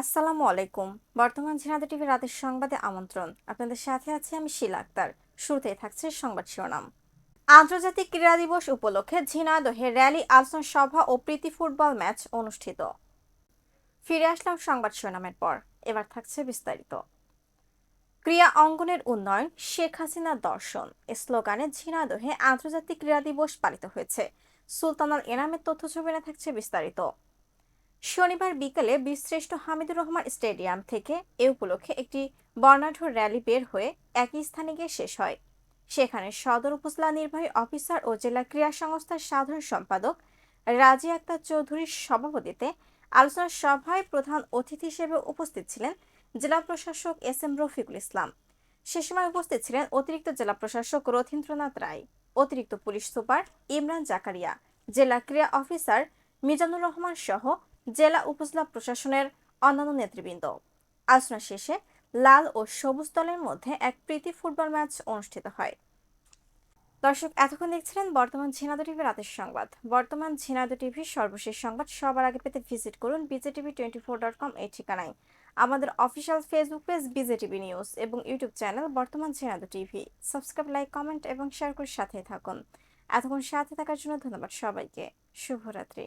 আসসালামু আলাইকুম। বর্তমান ঝিনাদা টিভি রাতের সংবাদে আমন্ত্রণ। আপনাদের সাথে আছি আমি শিলা আক্তার। শুরুতেই থাকছে সংবাদ শিরোনাম। আন্তর্জাতিক ক্রীড়া দিবস উপলক্ষে ঝিনাদহে র্যালি, আলোচনা সভা ও প্রীতি ফুটবল ম্যাচ অনুষ্ঠিত। ফিরে আসলাম সংবাদ শিরোনামের পর। এবার থাকছে বিস্তারিত। ক্রীড়া অঙ্গনের উন্নয়ন, শেখ হাসিনার দর্শন। স্লোগানে ঝিনাইদহে আন্তর্জাতিক ক্রীড়া দিবস পালিত হয়েছে। সুলতানাল এনামের তথ্য ছবিনে থাকছে বিস্তারিত। শনিবার বিকেলে বীরশ্রেষ্ঠ হামিদুর রহমান স্টেডিয়াম থেকে এ উপলক্ষে একটি বর্ণাঢ্য র্যালি বের হয়ে একই স্থানে গিয়ে শেষ হয়। সেখানে সদর উপজেলা নির্বাহী অফিসার ও জেলা ক্রীড়া সংস্থার সাধারণ সম্পাদক রাজি আক্তার চৌধুরীর সভাপতিতে আলোচনা সভায় প্রধান অতিথি হিসেবে উপস্থিত ছিলেন জেলা প্রশাসক এস এম রফিকুল ইসলাম। সে সময় উপস্থিত ছিলেন অতিরিক্ত জেলা প্রশাসক রথীন্দ্রনাথ রায়, অতিরিক্ত পুলিশ সুপার ইমরান জাকারিয়া, জেলা ক্রীড়া অফিসার মিজানুর রহমান সহ জেলা উপজেলা প্রশাসনের অন্যান্য নেতৃবৃন্দ। আলোচনা শেষে লাল ও সবুজ দলের মধ্যে এক প্রীতি ফুটবল ম্যাচ অনুষ্ঠিত হয়। দর্শক, এতক্ষণ দেখছিলেন বর্তমান ঝিনাদু টিভি রাতের সংবাদ। বর্তমান ঝিনাদু টিভির সর্বশেষ সংবাদ সবার আগে পেতে ভিজিট করুন BJTV twenty four dot com এই ঠিকানায়। আমাদের official Facebook page BJTV news এবং ইউটিউব চ্যানেল বর্তমান ঝিনাদু টিভি। সাবস্ক্রাইব লাইক কমেন্ট এবং শেয়ার করে সাথে থাকুন। এতক্ষণ সাথে থাকার জন্য ধন্যবাদ সবাইকে। শুভরাত্রি।